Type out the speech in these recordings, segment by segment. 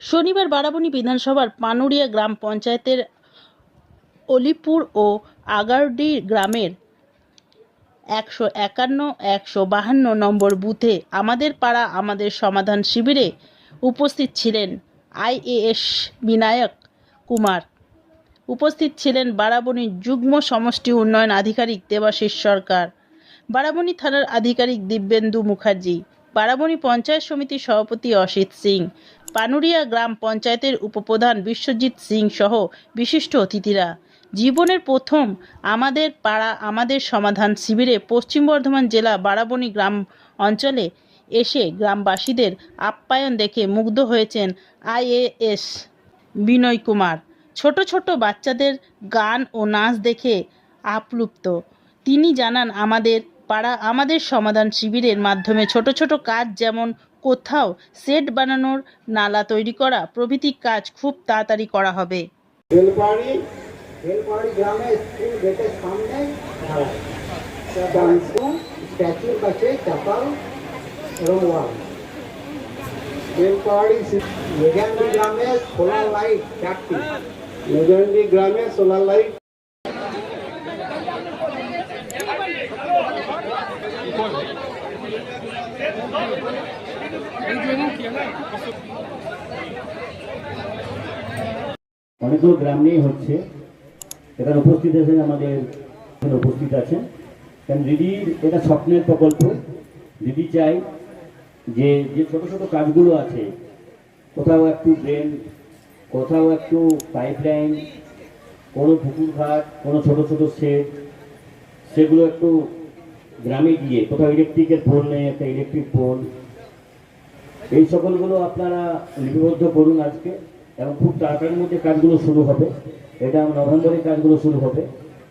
শনিবার বারাবণী বিধানসভার পানুরিয়া গ্রাম পঞ্চায়েতের অলিপুর ও আগারডি গ্রামের একশো একান্ন, একশো বাহান্ন নম্বর বুথে আমাদের পাড়া, আমাদের সমাধান শিবিরে উপস্থিত ছিলেন আইএএস বিনায়ক কুমার। উপস্থিত ছিলেন বারাবণীর যুগ্ম সমষ্টি উন্নয়ন আধিকারিক দেবাশিস সরকার। বারাবণী থানার আধিকারিক দিব্যেন্দু মুখার্জি। বারাবণী পঞ্চায়েত সমিতির সভাপতি অসিত সিং, পানুরিয়া গ্রাম পঞ্চায়েতের উপপ্রধান বিশ্বজিৎ সিং সহ বিশিষ্ট অতিথিরা। জীবনের প্রথম আমাদের পাড়া, আমাদের সমাধান শিবিরে পশ্চিম বর্ধমান জেলা বারাবণী গ্রাম অঞ্চলে এসে গ্রামবাসীদের আপ্যায়ন দেখে মুগ্ধ হয়েছেন আইএএস বিনয় কুমার। ছোট ছোট বাচ্চাদের গান ও নাচ দেখে আপ্লুপ্ত তিনি জানান, আমাদের পাড়া আমাদের সমাধান শিবিরের মাধ্যমে ছোট ছোট কাজ যেমন কোথাও সেট বানানোর নালা তৈরি করা, প্রভৃতি কাজ খুব তাড়াতাড়ি করা হবে। গ্রামে সোলার লাইট গ্রামে সোলার লাইট অনেকগুলো গ্রাম নিয়েই হচ্ছে। এখানে উপস্থিত আছেন আমাদের উপস্থিত আছেন। কারণ দিদির এটা স্বপ্নের প্রকল্প। দিদি চাই যে যে ছোট ছোট কাজগুলো আছে, কোথাও একটু ড্রেন, কোথাও একটু পাইপ লাইন কোনো পুকুর ঘাট, কোনো ছোট ছোট শেড সেগুলো একটু গ্রামে গিয়ে, কোথাও ইলেকট্রিকের পোল নেই, একটা ইলেকট্রিক পোল এই সকলগুলো আপনারা লিপিবদ্ধ করুন আজকে, এবং খুব তাড়াতাড়ির মধ্যে কাজগুলো শুরু হবে। এটা নভেম্বরে কাজগুলো শুরু হবে।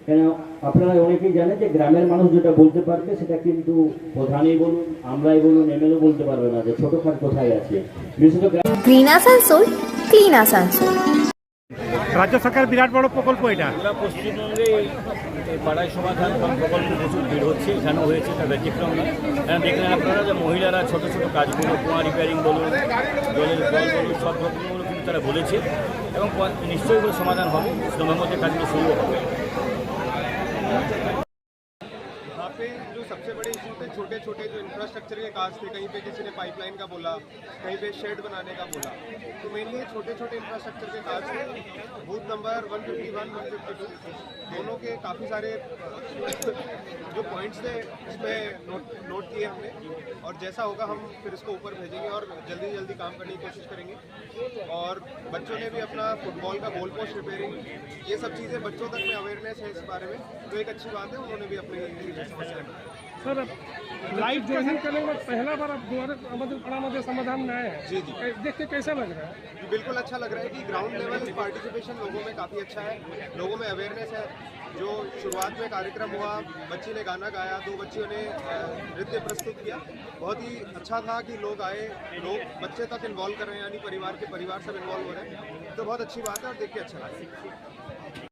কেন, আপনারা অনেকেই জানেন যে গ্রামের মানুষ যেটা বলতে পারবে, সেটা কিন্তু প্রধানই বলুন, আমরাই বলুন এমএলও বলতে পারবে না যে ছোটোখাট কোথায় আছে। বিশেষত গ্রাম গ্রিন আসানসোল ক্লিন আসানসোল রাজ্য সরকার বিরাট বড় প্রকল্প এটা। পশ্চিমবঙ্গে পাড়ায় সমাধান প্রকল্প প্রচুর ভিড় হচ্ছে, এখানেও হয়েছে তার ব্যতিক্রম না এখানে দেখলেন আপনারা যে মহিলারা ছোট ছোট কাজগুলো, কুয়া রিপেয়ারিং বলুন, জলের জল বলুন, সব রকমগুলো কিন্তু তারা বলেছে, এবং নিশ্চয়ই সমাধান হবে, নভেম্বর মধ্যে কাজগুলো শুরু হবে। पे जो सबसे बड़े इशू थे छोटे छोटे जो इंफ्रास्ट्रक्चर के काज थे, कहीं पे किसी ने पाइपलाइन का बोला, कहीं पे शेड बनाने का बोला तो मेनली छोटे छोटे इंफ्रास्ट्रक्चर के काज थे। बूथ नंबर 151 152 दोनों के काफ़ी सारे जो पॉइंट्स थे इसमें नोट नोट किए हमने। और जैसा होगा, हम फिर इसको ऊपर भेजेंगे और जल्दी जल्दी काम करने की कोशिश करेंगे। और बच्चों ने भी अपना फुटबॉल का गोल पोस्ट रिपेयरिंग ये सब चीज़ें बच्चों तक में अवेयरनेस है इस बारे में तो एक अच्छी बात है, उन्होंने भी अपनी सर ज्वाइन करने पहला बार आप दोबारा समाधान में आए हैं। जी जी। देख के कैसा लग रहा है? बिल्कुल अच्छा लग रहा है कि ग्राउंड लेवल पार्टिसिपेशन लोगों में काफ़ी अच्छा है। लोगों में अवेयरनेस है। जो शुरुआत में कार्यक्रम हुआ बच्ची ने गाना गाया दो बच्चियों ने नृत्य प्रस्तुत किया। बहुत ही अच्छा था कि लोग आए लोग बच्चे तक इन्वॉल्व कर रहे हैं यानी परिवार के परिवार सब इन्वॉल्व हो रहे हैं। तो बहुत अच्छी बात है और देख के अच्छा लगा।